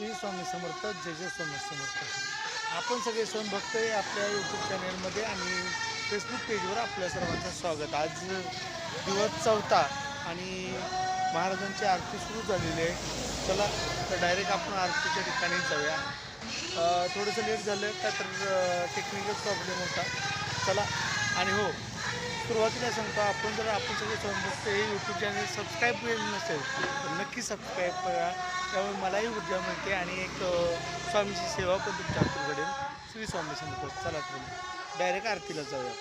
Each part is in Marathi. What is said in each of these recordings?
श्री स्वामी समर्थ जय जय स्वामी समर्थ. आपण सगळे सण भक्त आहे आपल्या यूट्यूब चॅनेलमध्ये आणि फेसबुक पेजवर आपल्या सर्वांचं स्वागत. आज दिवस चौथा आणि महाराजांची आरती सुरू झालेली आहे. चला तर डायरेक्ट आपण आरतीच्या ठिकाणी जाऊया. थोडंसं लेट झालं का तर टेक्निकल प्रॉब्लेम होता. चला आणि हो सुरुवातीला सांगतो आपण जर आपण सगळे समजते हे यूट्यूब चॅनल सबस्क्राईब केलं नसेल तर नक्की सबस्क्राईब करा. त्यामुळे मलाही ऊर्जा मिळते आणि एक स्वामीची सेवा पण तुमच्या हातून घडेल. श्री स्वामी समर्थ चला तुम्ही. डायरेक्ट आरतीला जाऊया.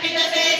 happy birthday.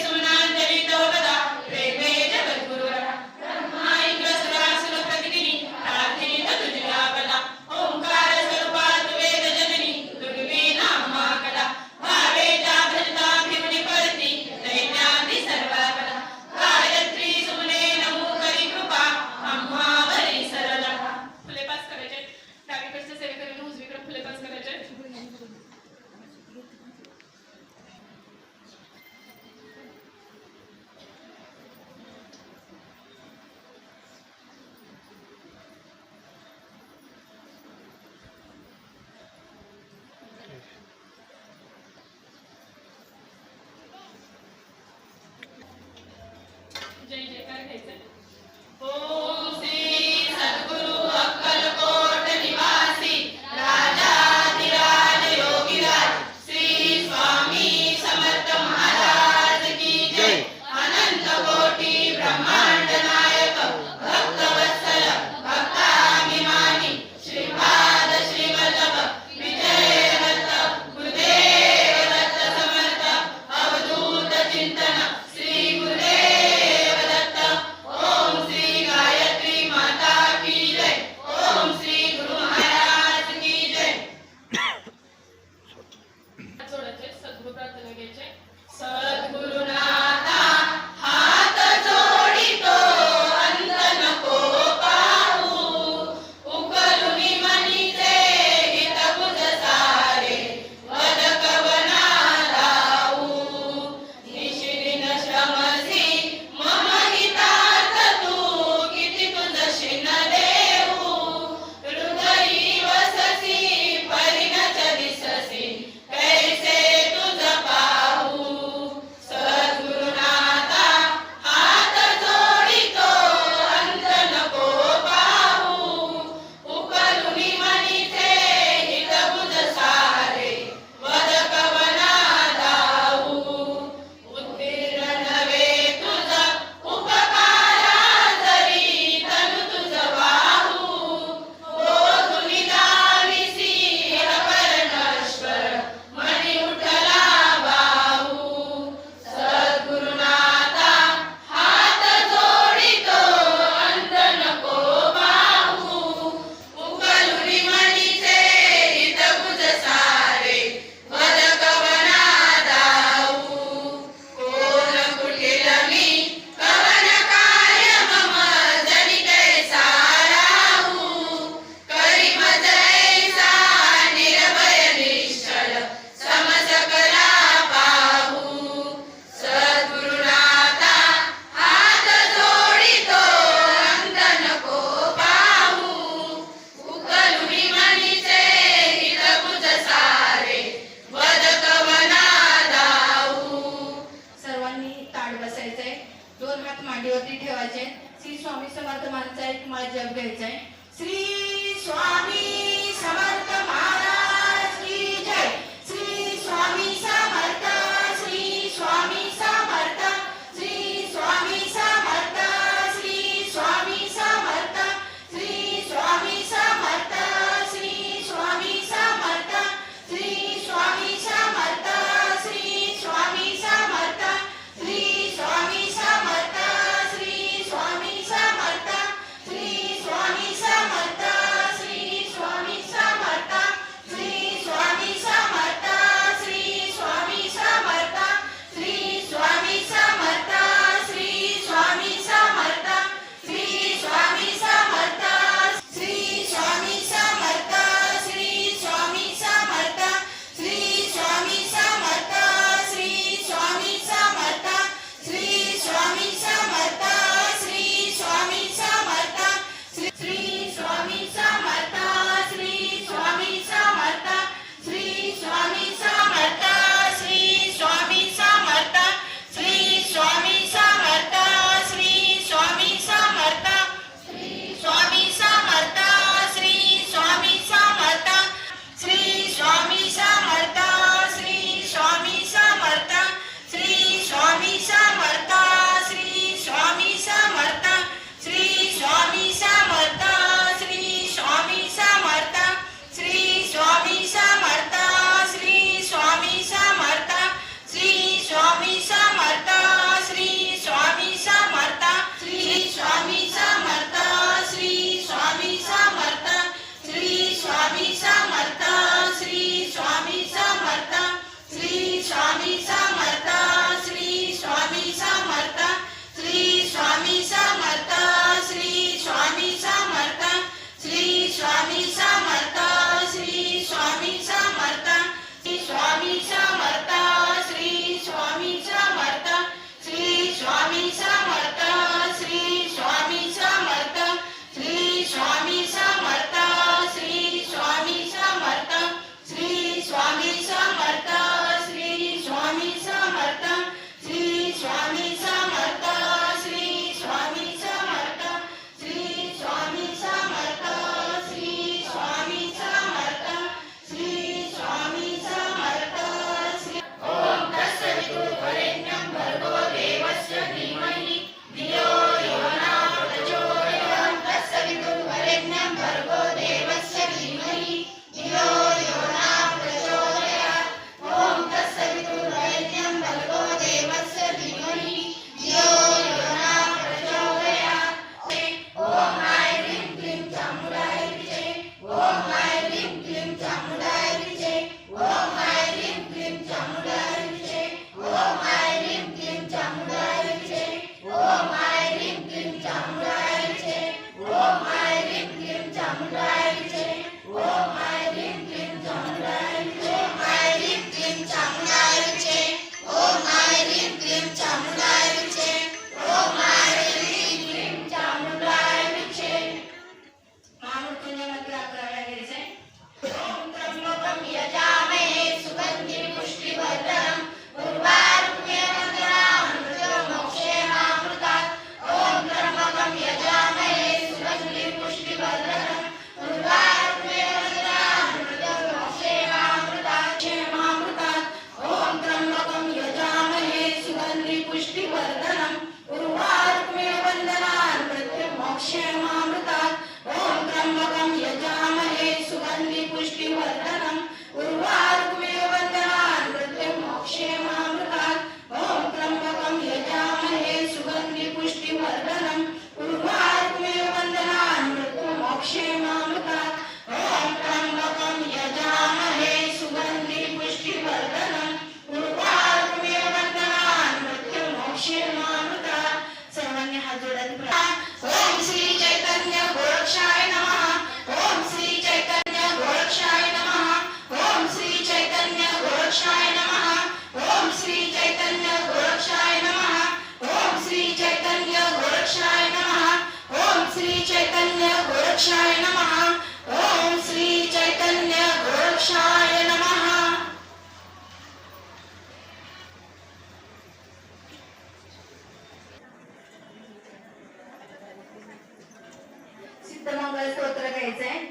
सिद्धमंगल आहे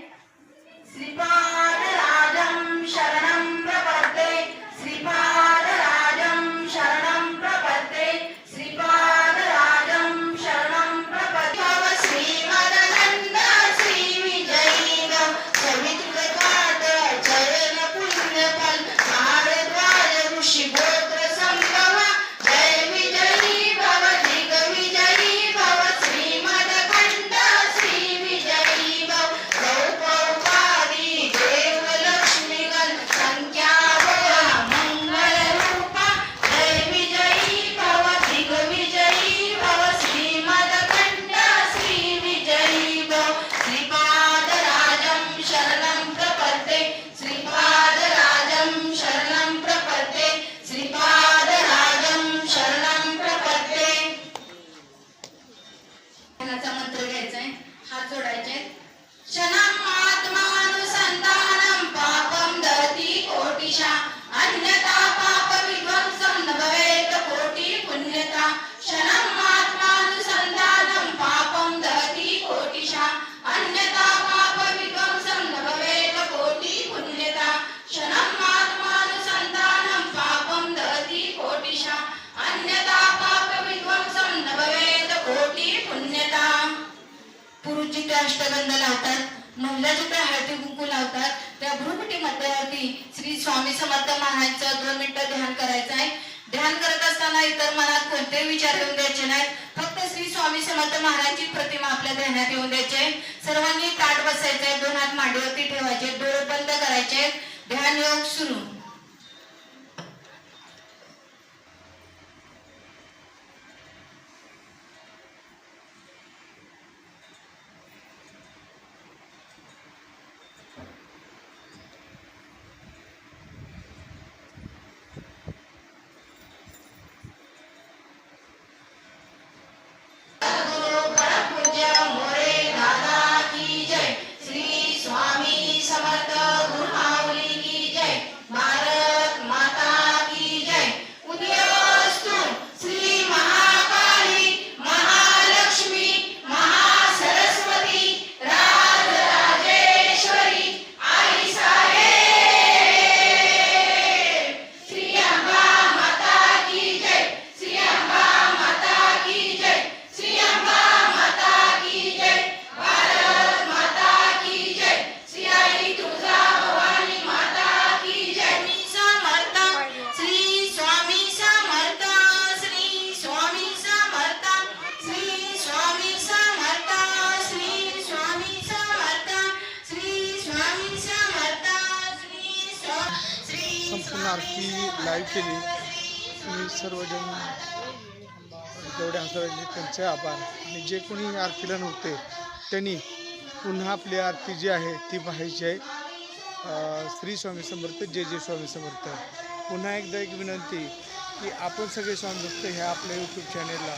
啊你 विचार येऊन द्यायचे नाहीत. फक्त श्री स्वामी समर्थ महाराजांची प्रतिमा आपल्या ध्यानात येऊन द्यायचे. सर्वांनी ताट बसायचे दोन हात मांडीवरती ठेवायचे डोळे बंद करायचे. ध्यान योग सुरू. केली. मी सर्वजण तेवढ्या हजरांचे त्यांचे आभार. आणि जे कोणी आरतीला नव्हते त्यांनी पुन्हा आपली आरती जी आहे ती पाहायची आहे. श्री स्वामी समर्थ जय जय स्वामी समर्थ. पुन्हा एकदा एक विनंती की आपण सगळे स्वामी भक्त ह्या आपल्या यूट्यूब चॅनेलला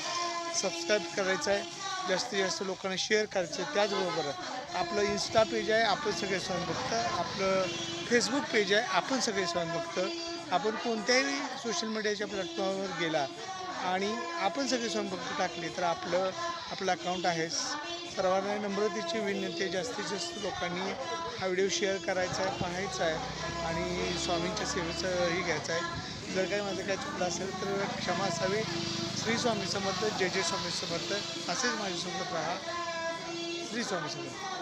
सबस्क्राईब करायचं आहे. जास्तीत जास्त लोकांना शेअर करायचं आहे. त्याचबरोबर आपलं इन्स्टा पेज आहे आपण सगळे स्वामी भक्त. आपलं फेसबुक पेज आहे आपण सगळे स्वामी भक्त. आपण कोणत्याही सोशल मीडियाच्या प्लॅटफॉर्मवर गेला आणि आपण सगळे स्वामी टाकले तर आपलं आपलं अकाउंट आहे. सर्वांना नम्रतेची विनंती जास्तीत जास्त लोकांनी हा व्हिडिओ शेअर करायचा आहे पाहायचा आहे आणि स्वामींच्या सेवेचंही घ्यायचं आहे. जर काही माझं काय चुकलं असेल तर क्षमा असावी. श्री स्वामी समर्थ जय जय स्वामी समर्थ. असेच माझ्यासोबत राहा. श्री स्वामी समर्थ.